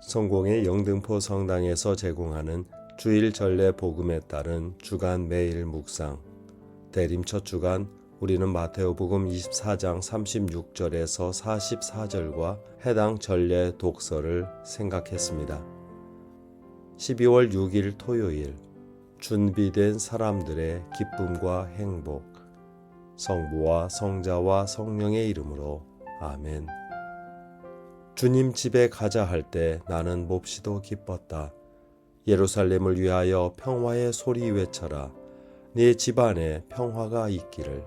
성공의 영등포 성당에서 제공하는 주일 전례 복음에 따른 주간 매일 묵상 대림 첫 주간 우리는 마테오복음 24장 36절에서 44절과 해당 전례 독서를 생각했습니다. 12월 6일 토요일 준비된 사람들의 기쁨과 행복 성부와 성자와 성령의 이름으로 아멘. 주님 집에 가자 할 때 나는 몹시도 기뻤다. 예루살렘을 위하여 평화의 소리 외쳐라. 네 집안에 평화가 있기를.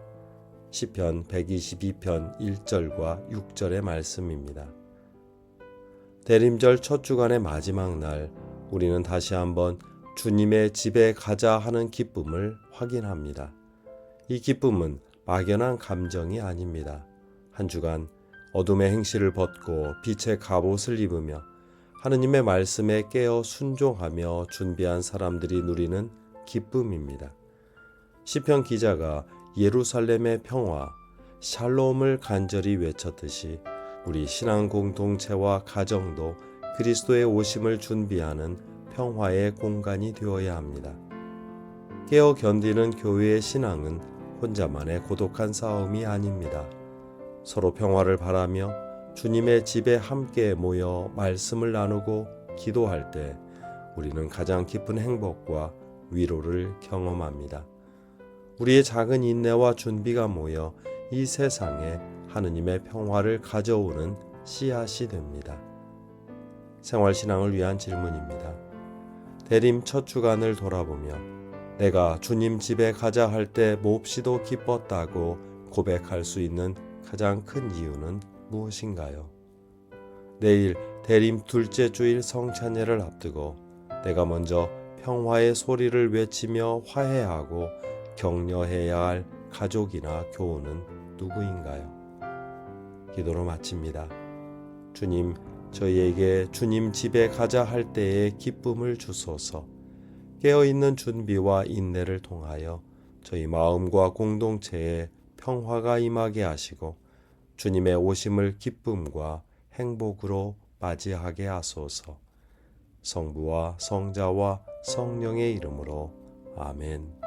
시편 122편 1절과 6절의 말씀입니다. 대림절 첫 주간의 마지막 날 우리는 다시 한번 주님의 집에 가자 하는 기쁨을 확인합니다. 이 기쁨은 막연한 감정이 아닙니다. 한 주간 어둠의 행실을 벗고 빛의 갑옷을 입으며 하느님의 말씀에 깨어 순종하며 준비한 사람들이 누리는 기쁨입니다. 시편 기자가 예루살렘의 평화, 샬롬을 간절히 외쳤듯이 우리 신앙 공동체와 가정도 그리스도의 오심을 준비하는 평화의 공간이 되어야 합니다. 깨어 견디는 교회의 신앙은 혼자만의 고독한 싸움이 아닙니다. 서로 평화를 바라며 주님의 집에 함께 모여 말씀을 나누고 기도할 때 우리는 가장 깊은 행복과 위로를 경험합니다. 우리의 작은 인내와 준비가 모여 이 세상에 하느님의 평화를 가져오는 씨앗이 됩니다. 생활신앙을 위한 질문입니다. 대림 첫 주간을 돌아보며 내가 주님 집에 가자 할 때 몹시도 기뻤다고 고백할 수 있는 가장 큰 이유는 무엇인가요? 내일 대림 둘째 주일 성찬예를 앞두고 내가 먼저 평화의 소리를 외치며 화해하고 격려해야 할 가족이나 교우는 누구인가요? 기도로 마칩니다. 주님, 저희에게 주님 집에 가자 할 때의 기쁨을 주소서. 깨어있는 준비와 인내를 통하여 저희 마음과 공동체에 평화가 임하게 하시고 주님의 오심을 기쁨과 행복으로 맞이하게 하소서. 성부와 성자와 성령의 이름으로 아멘.